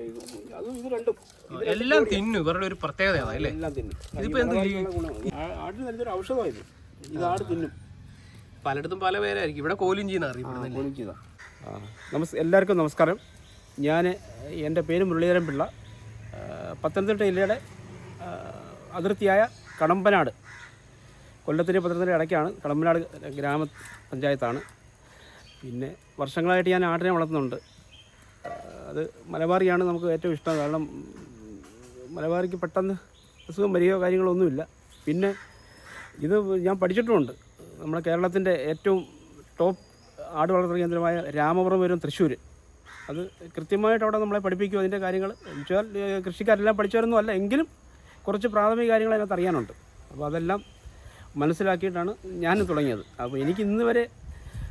ഇത് രണ്ടും എല്ലാം തിന്നു. ഇവരുടെ ഒരു പ്രത്യേകത അല്ലേ? എല്ലാം തിന്നും. ഇതിപ്പോ എന്ത് നല്ലൊരു ഇത്. ആട് തിന്നും. പലയിടത്തും പല പേരായിരിക്കും. ഇവിടെ കോലിഞ്ചി ചെയ്യുന്ന അറിയപ്പെടുന്നത് നമസ് എല്ലാവർക്കും നമസ്കാരം. ഞാൻ എന്റെ പേര് മുരളീധരൻ പിള്ള. പത്തനംതിട്ട ജില്ലയുടെ അതിർത്തിയായ കടമ്പനാട്. കൊല്ലത്തിന്റെ പത്തനംതിട്ട ഇടയ്ക്കാണ് കടമ്പനാട് ഗ്രാമപഞ്ചായത്താണ് പിന്നെ വർഷങ്ങളായിട്ട് ഞാൻ ആടിനെ വളർത്തുന്നുണ്ട്. അത് മലബാറിയാണ് നമുക്ക് ഏറ്റവും ഇഷ്ടം. കാരണം മലബാറിക്ക് പെട്ടെന്ന് അസുഖം വരികയോ കാര്യങ്ങളൊന്നുമില്ല പിന്നെ ഇത് ഞാൻ പഠിച്ചിട്ടുമുണ്ട് നമ്മുടെ കേരളത്തിന്റെ ഏറ്റവും ടോപ്പ് ആട് വളർത്തൽ കേന്ദ്രമായ രാമപുരം തൃശ്ശൂർ അത് കൃത്യമായിട്ട് അവിടെ നമ്മളെ പഠിപ്പിക്കും അതിന്റെ കാര്യങ്ങൾ. ഏഹ്, കൃഷിക്കാരെല്ലാം പഠിച്ചവരൊന്നും അല്ല എങ്കിലും കുറച്ച് പ്രാഥമിക കാര്യങ്ങൾ അതിനകത്ത് അറിയാനുണ്ട്. അപ്പോൾ അതെല്ലാം മനസ്സിലാക്കിയിട്ടാണ് ഞാൻ തുടങ്ങിയത്. അപ്പോൾ എനിക്ക് ഇന്ന് വരെ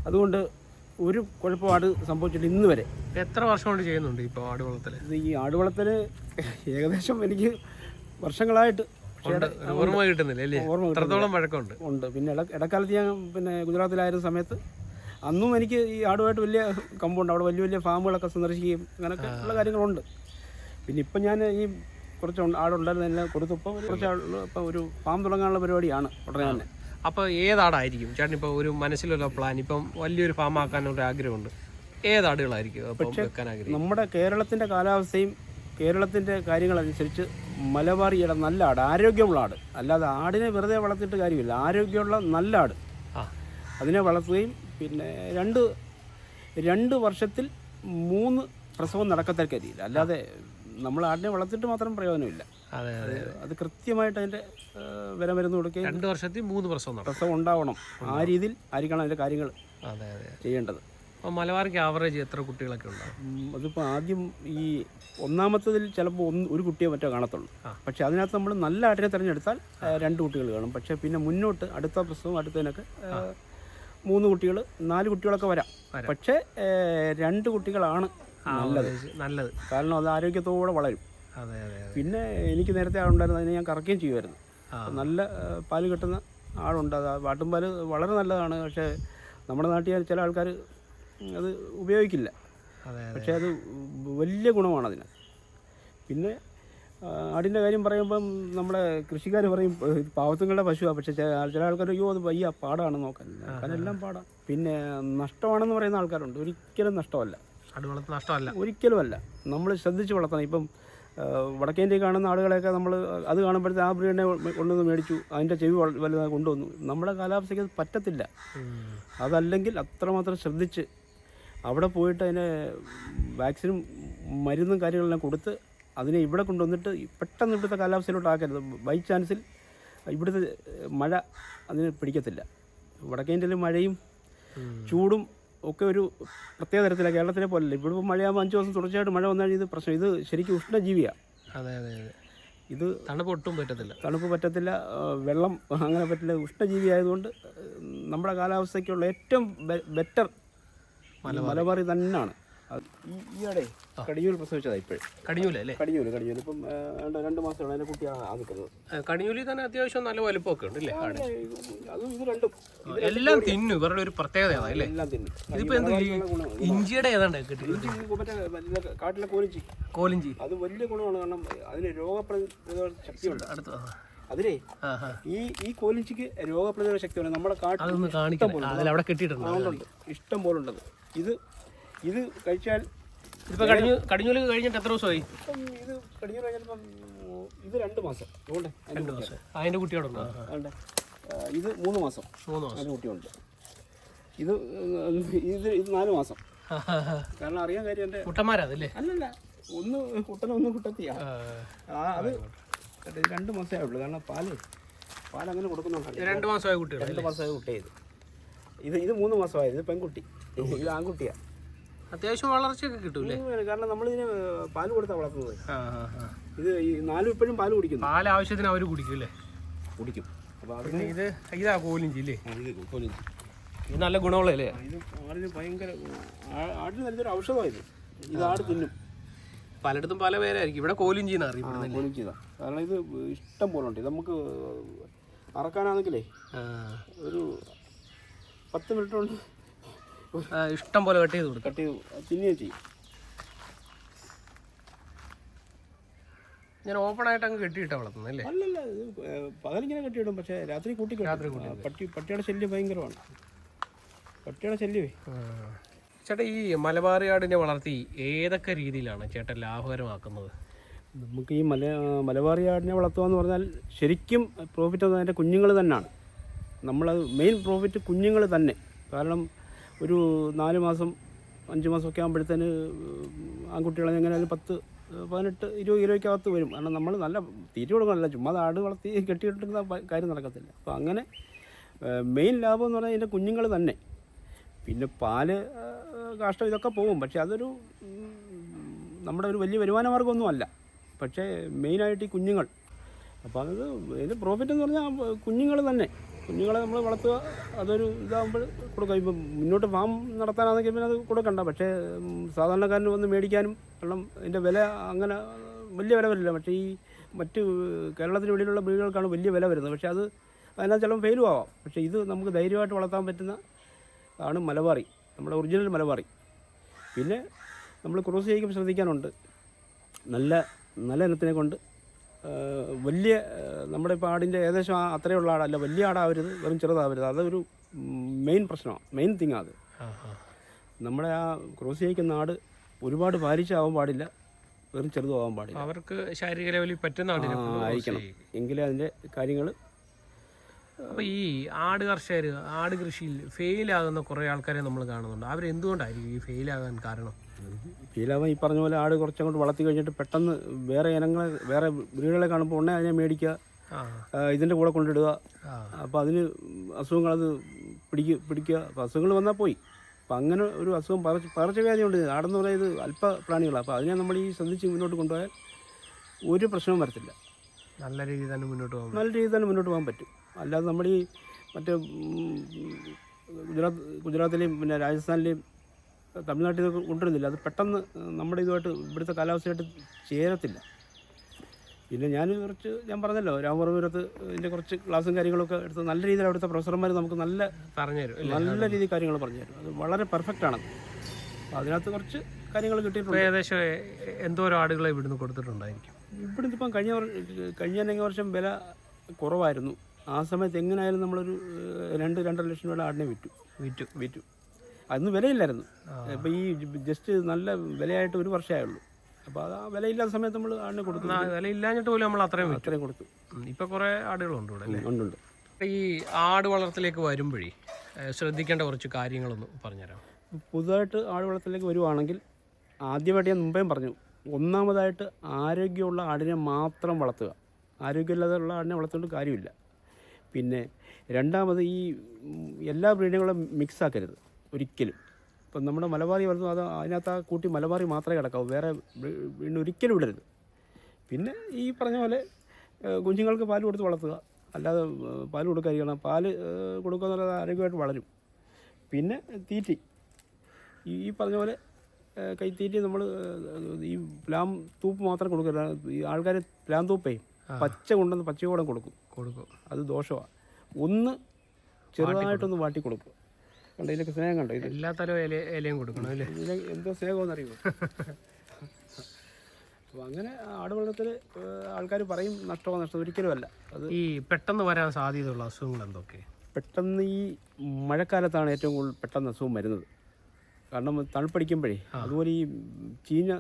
അതുകൊണ്ട് ഒരു കുഴപ്പമാട് സംഭവിച്ചിട്ട് ഇന്ന് വരെ. എത്ര വർഷം കൊണ്ട് ചെയ്യുന്നുണ്ട് ഇപ്പോൾ ആട് വളർത്തൽ ഇത് ഈ ആട് വളർത്തൽ ഏകദേശം എനിക്ക് വർഷങ്ങളായിട്ട് ഓർമ്മ കിട്ടുന്നില്ല അല്ലേ? ഓർമ്മ എത്രത്തോളം വഴക്കമുണ്ട് ഉണ്ട്. പിന്നെ ഇട ഇടക്കാലത്ത് ഞാൻ പിന്നെ ഗുജറാത്തിലായിരുന്ന സമയത്ത് അന്നും എനിക്ക് ഈ ആടുമായിട്ട് വലിയ കമ്പുണ്ട്. അവിടെ വലിയ വലിയ ഫാമുകളൊക്കെ സന്ദർശിക്കുകയും അങ്ങനെയൊക്കെ ഉള്ള കാര്യങ്ങളുണ്ട്. പിന്നെ ഇപ്പം ഞാൻ ഈ കുറച്ച് ഉണ്ട്- ആടുണ്ടായിരുന്ന എല്ലാം കൊടുത്തപ്പോൾ കുറച്ച് ആളുകൾ ഇപ്പോൾ ഒരു ഫാം തുടങ്ങാനുള്ള പരിപാടിയാണ് ഉടനെ തന്നെ. അപ്പോൾ ഏതാടായിരിക്കും? ചേട്ടൻ ഇപ്പോൾ ഒരു മനസ്സിലുള്ള പ്ലാൻ ഇപ്പം വലിയൊരു ഫാം ആക്കാനുള്ള ആഗ്രഹമുണ്ട്. ഏതാടുകളായിരിക്കും അപ്പം വെക്കാൻ ആഗ്രഹം നമ്മുടെ കേരളത്തിന്റെ കാലാവസ്ഥയും കേരളത്തിന്റെ കാര്യങ്ങളനുസരിച്ച് ഇട നല്ല ആട് ആരോഗ്യമുള്ള ആട്. അല്ലാതെ ആടിനെ വെറുതെ വളർത്തിയിട്ട് കാര്യമില്ല. ആരോഗ്യമുള്ള നല്ല ആട്. അതിനെ വളർത്തുകയും പിന്നെ രണ്ട് രണ്ട് വർഷത്തിൽ മൂന്ന് പ്രസവം നടക്കത്തക്ക രീതിയിൽ അല്ലാതെ നമ്മൾ ആടിനെ വളർത്തിയിട്ട് മാത്രം പ്രയോജനമില്ല. അതെ അതെ അത് കൃത്യമായിട്ട് അതിന്റെ വില മരുന്ന് കൊടുക്കുകയും രണ്ട് വർഷത്തിൽ മൂന്ന് പ്രസവം പ്രസവം ഉണ്ടാവണം. ആ രീതിയിൽ ആയിരിക്കണം അതിന്റെ കാര്യങ്ങൾ അതെ അതെ ചെയ്യേണ്ടത്. അപ്പോൾ മലബാറിക്ക് ആവറേജ് എത്ര കുട്ടികളൊക്കെ ഉണ്ടാവും അതിപ്പോൾ ആദ്യം ഈ ഒന്നാമത്തതിൽ ചിലപ്പോൾ ഒന്ന് ഒരു കുട്ടിയെ മറ്റോ കാണത്തുള്ളൂ. പക്ഷേ അതിനകത്ത് നമ്മൾ നല്ല ആടിനെ തിരഞ്ഞെടുത്താൽ രണ്ട് കുട്ടികൾ കാണും. പക്ഷേ പിന്നെ മുന്നോട്ട് അടുത്ത പ്രസവം അടുത്തതിനൊക്കെ മൂന്ന് കുട്ടികൾ നാല് കുട്ടികളൊക്കെ വരാം. പക്ഷേ രണ്ട് കുട്ടികളാണ് നല്ലത്. നല്ലത്. കാരണം അത് ആരോഗ്യത്തോടെ വളരും. അതെ അതെ പിന്നെ എനിക്ക് നേരത്തെ ആളുണ്ടായിരുന്നു അതിനെ ഞാൻ കറക്കുകയും ചെയ്യുമായിരുന്നു. നല്ല പാൽ കിട്ടുന്ന ആളുണ്ട്. അത് വാട്ടുംപാൽ വളരെ നല്ലതാണ്. പക്ഷേ നമ്മുടെ നാട്ടിൽ ചില ആൾക്കാർ അത് ഉപയോഗിക്കില്ല. പക്ഷേ അത് വലിയ ഗുണമാണ് അതിന്. പിന്നെ ആടിന്റെ കാര്യം പറയുമ്പം നമ്മുടെ കൃഷിക്കാർ പറയും "ഏ, ഇത് പാവത്തുങ്ങളുടെ പശുവാണ് പക്ഷേ ചില ചില ആൾക്കാർ അയ്യോ അത് വയ്യ പാടാണ് നോക്കാൻ. എല്ലാം പാടാം. പിന്നെ നഷ്ടമാണെന്ന് പറയുന്ന ആൾക്കാരുണ്ട്. ഒരിക്കലും നഷ്ടമല്ല. ആട് വളർത്ത് നഷ്ടമല്ല. ഒരിക്കലുമല്ല. നമ്മൾ ശ്രദ്ധിച്ച് വളർത്തണം. ഇപ്പം വടക്കേന്ത്യ കാണുന്ന ആടുകളെയൊക്കെ നമ്മൾ അത് കാണുമ്പോഴത്തെ ആ ബ്രീഡിനെ കൊണ്ടുവന്ന് മേടിച്ചു അതിന്റെ ചെവി വലുതാ കൊണ്ടുവന്നു. നമ്മുടെ കാലാവസ്ഥയ്ക്ക് അത് പറ്റത്തില്ല. അതല്ലെങ്കിൽ അത്രമാത്രം ശ്രദ്ധിച്ച് അവിടെ പോയിട്ട് അതിനെ വാക്സിനും മരുന്നും കാര്യങ്ങളെല്ലാം കൊടുത്ത് അതിനെ ഇവിടെ കൊണ്ടുവന്നിട്ട് പെട്ടെന്ന് ഇവിടുത്തെ കാലാവസ്ഥയിലോട്ട് ആക്കരുത്. ബൈ ചാൻസിൽ ഇവിടുത്തെ മഴ അതിന് പിടിക്കത്തില്ല. വടക്കേ ഇന്ത്യയിൽ മഴയും ചൂടും ഒക്കെ ഒരു പ്രത്യേക തരത്തിലാണ് കേരളത്തിലെ പോലല്ല. ഇവിടെ ഇപ്പോൾ മഴയാകുമ്പോൾ അഞ്ച് ദിവസം തുടർച്ചയായിട്ട് മഴ വന്നാൽ ഇത് പ്രശ്നം. ഇത് ശരിക്കും ഉഷ്ണജീവിയാണ് അതെ അതെ അതെ. ഇത് തണുപ്പ് ഒട്ടും പറ്റത്തില്ല. തണുപ്പ് പറ്റത്തില്ല വെള്ളം അങ്ങനെ പറ്റില്ല. ഉഷ്ണജീവി ആയതുകൊണ്ട് നമ്മുടെ കാലാവസ്ഥയ്ക്കുള്ള ഏറ്റവും ബെറ്റർ മലബാറി. തന്നെയാണ് ഈയിടെ കടിയൂർ പ്രസവിച്ചതാ ഇപ്പോഴും. കടിഞ്ഞൂലല്ലേ കടിയൂര് കടിയൂര് ഇപ്പം രണ്ട് രണ്ട് മാസമാണ് അതിന്റെ കുട്ടിയാണ് ആ നിൽക്കുന്നത്. കടിഞ്ഞൂലി തന്നെ അത്യാവശ്യം നല്ല വലുപ്പമൊക്കെ ഉണ്ട് അല്ലേ? അതും ഇത് രണ്ടും. എല്ലാം തിന്നു. ഇവരുടെ ഒരു പ്രത്യേകത അല്ലേ? എല്ലാം തിന്നു. ഇതിപ്പോ എന്ത് ഇഞ്ചിയുടെ ഏതാണ്ട് കിട്ടി? മറ്റേ കാട്ടിലെ കോലിഞ്ചി. കോലിഞ്ചി. അത് വലിയ ഗുണമാണ്. കാരണം അതിന് രോഗപ്രതിരോധ ശക്തിയുണ്ട്. അടുത്ത അതിലേ ഈ ഈ കോലിഞ്ചിക്ക് രോഗപ്രതിരോധ ശക്തിയുണ്ട്. നമ്മുടെ കാട്ടിൽ അവിടെ കെട്ടിയിട്ടുണ്ട്? ഇഷ്ടം പോലെ ഉണ്ടത്. ഇത് ഇത് കഴിച്ചാൽ ഇപ്പൊ കടിഞ്ഞു കടിഞ്ഞൂൽ കഴിഞ്ഞിട്ട് എത്ര ദിവസമായി? ഇപ്പം ഇത് കടിഞ്ഞു കഴിഞ്ഞപ്പം ഇത് രണ്ട് മാസം. അതുകൊണ്ട് രണ്ട് മാസം. അതിന്റെ കുട്ടിയോടുണ്ടോ അതുകൊണ്ട് ഇത് മൂന്ന് മാസം. മൂന്ന് മാസം. അതിന് കുട്ടിയുണ്ട്. ഇത് ഇത് ഇത് നാല് മാസം. കാരണം അറിയാൻ കാര്യം എന്റെ കുട്ടന്മാരാ അതല്ലേ അല്ലല്ല ഒന്ന് കുട്ടനെ ഒന്ന് കുട്ടത്തിയാ. ആ, അത് രണ്ട് മാസമേ ഉള്ളൂ. കാരണം പാൽ പാൽ അങ്ങനെ കൊടുക്കുന്നുണ്ടല്ലോ. രണ്ട് മാസമായ കുട്ടി രണ്ട് മാസമായ കുട്ടിയായത് ഇത് ഇത് മൂന്ന് മാസമായത്. ഇത് പെൺകുട്ടി. ഇത് ആൺകുട്ടിയാ. അത്യാവശ്യം വളർച്ചയൊക്കെ കിട്ടൂലേ കാരണം കാരണം നമ്മളിതിന് പാൽ കൊടുത്താ വളർത്തുന്നത്. ഇത് ഈ നാലും ഇപ്പോഴും പാൽ കുടിക്കുന്നു. പാൽ ആവശ്യത്തിന് അവർ കുടിക്കും അല്ലേ? കുടിക്കും. അപ്പോൾ പിന്നെ ഇത് ഇതാ കോലിഞ്ചി ഇല്ലേ? ഇത് കൊലിഞ്ചി. ഇത് നല്ല ഗുണമുള്ളല്ലേ ഇത് ആടിന് ഭയങ്കര ആടിന് നല്ലൊരു ഔഷധമായത് ഇത്. ആട് തിന്നും. പലയിടത്തും പല പേരായിരിക്കും. ഇവിടെ കോലിഞ്ചി എന്ന് അറിയപ്പെടുന്നത് കോലിഞ്ചി കാരണം ഇത് ഇഷ്ടം പോലെ ഉണ്ട്. നമുക്ക് അറക്കാനാണെങ്കിലേ ഒരു പത്ത് മിനിറ്റ് കൊണ്ട് ഇഷ്ടം പോലെ കട്ട് ചെയ്ത് കൊടുക്കും കട്ട് ചെയ്ത് തിന്നുകയും ചെയ്യും. ഞാൻ ഓപ്പൺ ആയിട്ട് അങ്ങ് കെട്ടിയിട്ടാ വളർത്തുന്നത് അല്ലേ? അല്ലല്ല പകലിങ്ങനെ കെട്ടിയിടും പക്ഷേ രാത്രി കൂട്ടി രാത്രി കൂട്ടി പട്ടി പട്ടിയുടെ ശല്യം ഭയങ്കരമാണ്. പട്ടിയുടെ ശല്യമേ. ചേട്ടാ ഈ മലബാർ ആടിനെ വളർത്തി ഏതൊക്കെ രീതിയിലാണ് ചേട്ടൻ ലാഭകരമാക്കുന്നത്? നമുക്ക് ഈ മല മലബാറി ആടിനെ വളർത്തുക എന്ന് പറഞ്ഞാൽ ശരിക്കും പ്രോഫിറ്റ് അതിന്റെ കുഞ്ഞുങ്ങൾ തന്നെയാണ്. നമ്മളത് മെയിൻ പ്രോഫിറ്റ് കുഞ്ഞുങ്ങൾ തന്നെ. കാരണം ഒരു നാല് മാസം അഞ്ച് മാസമൊക്കെ ആകുമ്പോഴത്തേന് ആൺകുട്ടികളെ എങ്ങനെയാലും പത്ത് പതിനെട്ട് ഇരുപത് കിലോയ്ക്കകത്ത് വരും. കാരണം നമ്മൾ നല്ല തീറ്റ കൊടുക്കണമല്ല ചുമ്മാ ആട് വളർത്തി കെട്ടിയിട്ടിരുന്ന കാര്യം നടക്കത്തില്ല. അപ്പോൾ അങ്ങനെ മെയിൻ ലാഭം എന്ന് പറഞ്ഞാൽ ഇതിന്റെ കുഞ്ഞുങ്ങൾ തന്നെ. പിന്നെ പാൽ കാഷ്ടം ഇതൊക്കെ പോകും. പക്ഷേ അതൊരു നമ്മുടെ ഒരു വലിയ വരുമാന മാർഗമൊന്നുമല്ല പക്ഷേ മെയിനായിട്ട് ഈ കുഞ്ഞുങ്ങൾ. അപ്പോൾ അത് ഇതിന്റെ പ്രോഫിറ്റ് എന്ന് പറഞ്ഞാൽ കുഞ്ഞുങ്ങൾ തന്നെ. കുഞ്ഞുങ്ങളെ നമ്മൾ വളർത്തുക അതൊരു ഇതാകുമ്പോൾ കൊടുക്കുക ഇപ്പം മുന്നോട്ട് ഫാം നടത്താനാണെങ്കിൽ പിന്നെ അത് കൊടുക്കണ്ട. പക്ഷേ സാധാരണക്കാരന് വന്ന് മേടിക്കാനും വെള്ളം അതിന്റെ വില അങ്ങനെ വലിയ വില വരില്ല. പക്ഷേ ഈ മറ്റ് കേരളത്തിന് വെളിയിലുള്ള ബ്രീഡുകൾക്കാണ് വലിയ വില വരുന്നത്. പക്ഷേ അത് അതിനകത്ത് ചിലപ്പോൾ ഫെയിലും ആവാം. പക്ഷേ ഇത് നമുക്ക് ധൈര്യമായിട്ട് വളർത്താൻ പറ്റുന്ന ആണ് മലബാറി. നമ്മുടെ ഒറിജിനൽ മലബാറി. പിന്നെ നമ്മൾ ക്രോസ് ചെയ്യിക്കുമ്പോൾ ശ്രദ്ധിക്കാനുണ്ട്. നല്ല നല്ല ഇനത്തിനെ കൊണ്ട് വലിയ നമ്മുടെ ഇപ്പോൾ ആടിന്റെ ഏകദേശം ആ അത്രയുള്ള ആടല്ല വലിയ ആടാവരുത് വെറും ചെറുതാവരുത്. അതൊരു മെയിൻ പ്രശ്നമാണ് മെയിൻ തിങ് അത്. നമ്മുടെ ആ ക്രോസ് ചെയ്യിക്കുന്ന ആട് ഒരുപാട് പാലിച്ചാവാൻ പാടില്ല വെറും ചെറുതാവാൻ പാടില്ല. അവർക്ക് ശാരീരിക ലെവലിൽ പറ്റുന്ന ആയിരിക്കണം. എങ്കിലേ അതിന്റെ കാര്യങ്ങൾ അപ്പോൾ ഈ ആട് കർഷകർ ആട് കൃഷിയിൽ ഫെയിലാകുന്ന കുറേ ആൾക്കാരെ നമ്മൾ കാണുന്നുണ്ട്. അവരെന്തുകൊണ്ടായിരിക്കും ഈ ഫെയിലാകാൻ കാരണം? ഫീലാവാൻ ഈ പറഞ്ഞ പോലെ ആട് കുറച്ചങ്ങോട്ട് വളർത്തി കഴിഞ്ഞിട്ട് പെട്ടെന്ന് വേറെ ഇനങ്ങളെ വേറെ ബ്രീഡുകളെ കാണുമ്പോൾ ഉടനെ അതിനെ മേടിക്കുക ഇതിന്റെ കൂടെ കൊണ്ടിടുക. അപ്പം അപ്പോൾ അതിന് അസുഖങ്ങൾ അത് പിടിക്കുക പിടിക്കുക. അപ്പോൾ അസുഖങ്ങൾ വന്നാൽ പോയി. അപ്പോൾ അങ്ങനെ ഒരു അസുഖം പകർച്ച പകർച്ചവ്യാധിയുണ്ട് ആടെന്ന് പറയുന്നത് അല്പ പ്രാണികളാണ് അപ്പോൾ അതിനെ നമ്മൾ ഈ ശ്രദ്ധിച്ച് മുന്നോട്ട് കൊണ്ടുപോയാൽ ഒരു പ്രശ്നവും വരത്തില്ല. നല്ല രീതിയിൽ തന്നെ മുന്നോട്ട് പോകാം നല്ല രീതിയിൽ തന്നെ മുന്നോട്ട് പോകാൻ പറ്റും. അല്ലാതെ നമ്മൾ ഈ മറ്റേ ഗുജറാത്ത് ഗുജറാത്തിലെയും പിന്നെ രാജസ്ഥാനിലെയും തമിഴ്നാട്ടിൽ നിന്ന് കൊണ്ടുവരുന്നില്ല. അത് പെട്ടെന്ന് നമ്മുടെ ഇതുമായിട്ട് ഇവിടുത്തെ കാലാവസ്ഥയായിട്ട് ചേരത്തില്ല. പിന്നെ ഞാൻ കുറച്ച് ഞാൻ പറഞ്ഞല്ലോ രാമപുരത്ത് ഇതിന്റെ കുറച്ച് ക്ലാസ്സും കാര്യങ്ങളൊക്കെ എടുത്ത് നല്ല രീതിയിൽ അവിടുത്തെ പ്രൊഫസർമാർ നമുക്ക് നല്ല പറഞ്ഞുതരും നല്ല രീതിയിൽ കാര്യങ്ങൾ പറഞ്ഞു തരും അത് വളരെ പെർഫെക്റ്റ് ആണ്. അപ്പോൾ അതിനകത്ത് കുറച്ച് കാര്യങ്ങൾ കിട്ടിയിട്ടുണ്ട്. ഏകദേശം എന്തോരം ആടുകളെ ഇവിടുന്ന് കൊടുത്തിട്ടുണ്ടായിരിക്കും. ഇവിടുന്ന് ഇപ്പം കഴിഞ്ഞ കഴിഞ്ഞ വർഷം വില കുറവായിരുന്നു. ആ സമയത്ത് എങ്ങനെയായാലും നമ്മളൊരു രണ്ട് രണ്ടര ലക്ഷം രൂപയുടെ ആടിനെ വിറ്റു. വിറ്റു. വിറ്റു. അന്ന് വിലയില്ലായിരുന്നു. ഇപ്പം ഈ ജസ്റ്റ് നല്ല വിലയായിട്ട് ഒരു വർഷമേ ഉള്ളൂ അപ്പോൾ അത് ആ വിലയില്ലാത്ത സമയത്ത് നമ്മൾ ആടിനെ കൊടുത്തു. വിലയില്ലാഞ്ഞിട്ട് പോലും നമ്മൾ അത്രയും അത്രയും കൊടുത്തു. ഇപ്പോൾ ഇപ്പൊ കുറെ ആടുകളുണ്ട് ഇവിടെ അല്ലേ? ഉണ്ടുണ്ട് ഈ ആട് വളർത്തലേക്ക് വരുമ്പോഴേ ശ്രദ്ധിക്കേണ്ട കുറച്ച് കാര്യങ്ങളൊന്ന് പറഞ്ഞുതരാം. പുതുതായിട്ട് ആട് വളർത്തലേക്ക് വരുവാണെങ്കിൽ ആദ്യമായിട്ട് ഞാൻ മുമ്പേ പറഞ്ഞു ഒന്നാമതായിട്ട് ആരോഗ്യമുള്ള ആടിനെ മാത്രം വളർത്തുക. ആരോഗ്യമില്ലാതെയുള്ള ആടിനെ വളർത്തുകൊണ്ട് കാര്യമില്ല. പിന്നെ രണ്ടാമത് ഈ എല്ലാ ബ്രീഡുകളും മിക്സ് ആക്കരുത്. ഒരിക്കലും. ഇപ്പം നമ്മുടെ മലബാറി വളർന്നു അത് അതിനകത്ത് ആ കൂട്ടി മലബാറി മാത്രമേ കിടക്കാവൂ വേറെ വീണ്ടും ഒരിക്കലും വിടരുത് പിന്നെ ഈ പറഞ്ഞ പോലെ കുഞ്ഞുങ്ങൾക്ക് പാൽ കൊടുത്ത് വളർത്തുക. അല്ലാതെ പാൽ കൊടുക്കാതിരിക്കണം. പാൽ കൊടുക്കുക എന്നുള്ളത് ആരോഗ്യമായിട്ട് വളരും. പിന്നെ തീറ്റി. ഈ പറഞ്ഞ പോലെ കൈത്തീറ്റി നമ്മൾ ഈ പ്ലാം തൂപ്പ് മാത്രം കൊടുക്കരുത്. ഈ ആൾക്കാർ പ്ലാം തൂപ്പേ പച്ച കൊണ്ടുവന്ന് പച്ചയോടെ കൊടുക്കും. കൊടുക്കും. അത് ദോഷമാണ് ഒന്ന് ചെറുതായിട്ടൊന്ന് വാട്ടി കൊടുക്കുക കണ്ടോ? ഇതിലൊക്കെ സ്നേഹം കണ്ടോ? ഇത്? എല്ലാ തരം ഇല ഇലയും കൊടുക്കണം അല്ലേ? ഇതിന് എന്തോ സ്നേഹമെന്ന് അറിയുമോ? അപ്പോൾ അങ്ങനെ ആട് വളർത്തൽ ആൾക്കാർ പറയും നഷ്ടമോ നഷ്ടം ഒരിക്കലുമല്ല അത് ഈ പെട്ടെന്ന് വരാൻ സാധ്യതയുള്ള അസുഖങ്ങൾ എന്തൊക്കെ? പെട്ടെന്ന് ഈ മഴക്കാലത്താണ് ഏറ്റവും കൂടുതൽ പെട്ടെന്ന് അസുഖം വരുന്നത്. കാരണം തണുപ്പടിക്കുമ്പോഴേ അതുപോലെ ഈ ചീഞ്ഞ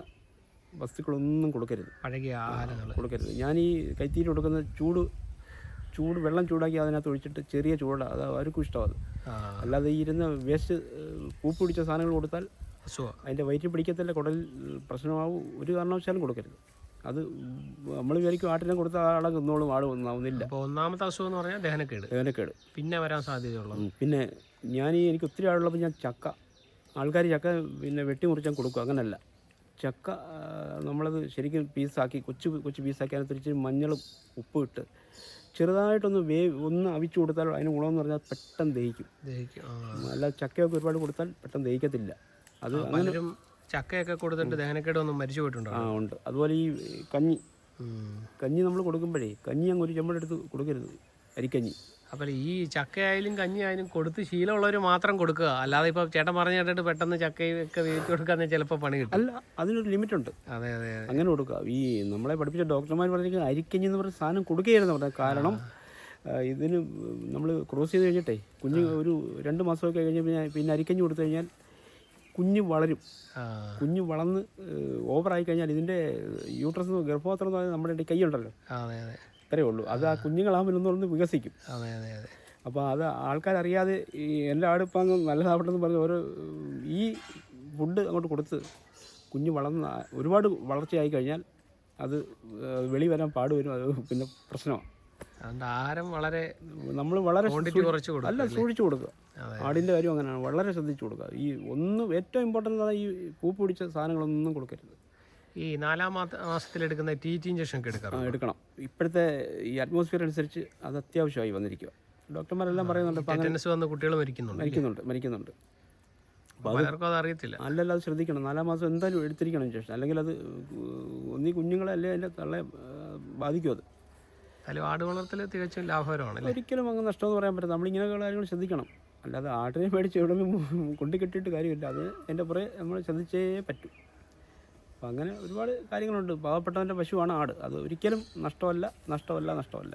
വസ്തുക്കളൊന്നും കൊടുക്കരുത്. പഴകിയ ആഹാരങ്ങൾ. കൊടുക്കരുത്. ഞാൻ ഈ കൈത്തീറ്റ് കൊടുക്കുന്ന ചൂട് ചൂട് വെള്ളം ചൂടാക്കി അതിനകത്ത് ഒഴിച്ചിട്ട് ചെറിയ ചൂടാണ് അത് അവർക്കും ഇഷ്ടമാണ് അല്ലാതെ ഈ ഇരുന്ന് വേസ്റ്റ് പൂപ്പ് പിടിച്ച സാധനങ്ങൾ കൊടുത്താൽ അതിന്റെ വയറ്റിൽ പിടിക്കത്തില്ല കുടൽ പ്രശ്നമാവും ഒരു കാരണവശാലും കൊടുക്കരുത്. അത് നമ്മൾ വിചാരിക്കും ആട്ടിനെ കൊടുത്ത ആളെ നിന്നോളും ആട് ഒന്നാവുന്നില്ല. അപ്പോൾ ഒന്നാമത്തെ അസുഖം എന്ന് പറഞ്ഞാൽ ദഹനക്കേട്. ദഹനക്കേട്. പിന്നെ വരാൻ സാധ്യതയുള്ളത് പിന്നെ ഞാൻ ഈ എനിക്ക് ഒത്തിരി ആളുള്ളപ്പോൾ ഞാൻ ചക്ക ആൾക്കാർ ചക്ക പിന്നെ വെട്ടി മുറിച്ചാൽ കൊടുക്കും അങ്ങനല്ല. ചക്ക നമ്മളത് ശരിക്കും പീസാക്കി കൊച്ചു കൊച്ചു പീസാക്കി അതിനകത്ത് ഇച്ചിരി മഞ്ഞളും ഉപ്പും ഇട്ട് ചെറുതായിട്ടൊന്ന് വേ ഒന്ന് അവിച്ചു കൊടുത്താൽ അതിന് ഗുണമെന്ന് പറഞ്ഞാൽ പെട്ടെന്ന് ദഹിക്കും. അല്ല ചക്കയൊക്കെ ഒരുപാട് കൊടുത്താൽ പെട്ടെന്ന് ദഹിക്കത്തില്ല. അത് പലരും ചക്കയൊക്കെ കൊടുത്തിട്ട് ദഹനക്കേട് ഒന്നും മരിച്ചു പോയിട്ടുണ്ടോ? ആ ഉണ്ട്. അതുപോലെ ഈ കഞ്ഞി. കഞ്ഞി നമ്മൾ കൊടുക്കുമ്പോഴേ കഞ്ഞി അങ്ങ് ഒരു ചെമ്മടെടുത്ത് കൊടുക്കരുത്. അരിക്കഞ്ഞി. അപ്പോൾ ഈ ചക്കയായാലും കഞ്ഞിയായാലും കൊടുത്ത് ശീലമുള്ളവർ മാത്രം കൊടുക്കുക. അല്ലാതെ ഇപ്പോൾ ചേട്ടൻ പറഞ്ഞു കേട്ടിട്ട് പെട്ടെന്ന് ചക്കയൊക്കെ വേവിച്ച് കൊടുക്കാന്ന് ചിലപ്പോൾ പണി കിട്ടും. അല്ല അതിനൊരു ലിമിറ്റ് ഉണ്ട് അതെ അതെ. അങ്ങനെ കൊടുക്കുക. ഈ നമ്മളെ പഠിപ്പിച്ച ഡോക്ടർമാർ പറഞ്ഞിരിക്കുന്നത് അരിക്കഞ്ഞി എന്ന് പറഞ്ഞ സാധനം കൊടുക്കുകയായിരുന്നു പറഞ്ഞത് കാരണം ഇതിന് നമ്മൾ ക്രോസ് ചെയ്ത് കഴിഞ്ഞിട്ടേ കുഞ്ഞ് ഒരു രണ്ട് മാസമൊക്കെ കഴിഞ്ഞ് പിന്നെ പിന്നെ അരിക്കഞ്ഞി കൊടുത്തു കഴിഞ്ഞാൽ കുഞ്ഞ് വളരും. കുഞ്ഞ് വളർന്ന് ഓവറായി കഴിഞ്ഞാൽ ഇതിന്റെ യൂട്രസ് ഗർഭപാത്രം എന്ന് പറയുന്നത് നമ്മുടെ കൈ ഉണ്ടല്ലോ. അതെ അതെ അത്രയേ ഉള്ളൂ. അത് ആ കുഞ്ഞുങ്ങളാകുമ്പോൾ ഒന്ന് വികസിക്കും. അതെ അതെ അതെ. അപ്പോൾ അത് ആൾക്കാരറിയാതെ ഈ എന്റെ ആടിപ്പം അങ്ങ് നല്ലതാവട്ടെന്ന് പറഞ്ഞ് ഓരോ ഈ ഫുഡ് അങ്ങോട്ട് കൊടുത്ത് കുഞ്ഞ് വളർന്ന ആ- ഒരുപാട് വളർച്ചയായി കഴിഞ്ഞാൽ അത് വെളി വരാൻ പാട് വരും. അത് പിന്നെ പ്രശ്നമാണ് ആഹാരം വളരെ നമ്മൾ വളരെ കുറച്ച് അല്ല സൂക്ഷിച്ചു കൊടുക്കുക. ആടിന്റെ കാര്യം അങ്ങനെയാണ്. വളരെ ശ്രദ്ധിച്ചു കൊടുക്കുക. ഈ ഒന്നും ഏറ്റവും ഇമ്പോർട്ടന്റ് ഈ പൂപ്പ് പിടിച്ച സാധനങ്ങളൊന്നും കൊടുക്കരുത്. ഈ നാലാം മാസത്തിൽ മാസത്തിലെടുക്കുന്ന ടി ടി ഇഞ്ചക്ഷൻ ഒക്കെ എടുക്കാം എടുക്കണം. ഇപ്പോഴത്തെ ഈ അറ്റ്മോസ്ഫിയർ അനുസരിച്ച് അത് അത്യാവശ്യമായി വന്നിരിക്കുക. ഡോക്ടർമാരെല്ലാം പറയുന്നുണ്ട് ടെറ്റനസ് വന്ന് കുട്ടികൾ മരിക്കുന്നുണ്ട് മരിക്കുന്നുണ്ട് മരിക്കുന്നുണ്ട്. പലർക്കും അത് അറിയത്തില്ല. അല്ലല്ല അത് ശ്രദ്ധിക്കണം. നാലാം മാസം എന്തായാലും എടുത്തിരിക്കണം ഇഞ്ചക്ഷൻ അല്ലെങ്കിൽ അത് ഒന്നീ കുഞ്ഞുങ്ങളെ അല്ലേ അതിന്റെ തള്ളെ ബാധിക്കും അത്. അല്ലെങ്കിൽ ആട് വളർത്തൽ തികച്ചും ലാഭകരമാണ് ഒരിക്കലും അങ്ങ് നഷ്ടമെന്ന് പറയാൻ പറ്റില്ല. നമ്മളിങ്ങനെയുള്ള കാര്യങ്ങൾ ശ്രദ്ധിക്കണം. അല്ലാതെ ആട്ടിനെ മേടിച്ച് എവിടെയെങ്കിലും കൊണ്ടുകെട്ടിയിട്ട് കാര്യമില്ല. അത് എന്റെ പുറകെ നമ്മൾ ശ്രദ്ധിച്ചേ പറ്റും. അപ്പം അങ്ങനെ ഒരുപാട് കാര്യങ്ങളുണ്ട്. പാവപ്പെട്ടവന്റെ പശുവാണ് ആട്. അത് ഒരിക്കലും നഷ്ടമല്ല നഷ്ടമല്ല നഷ്ടമല്ല.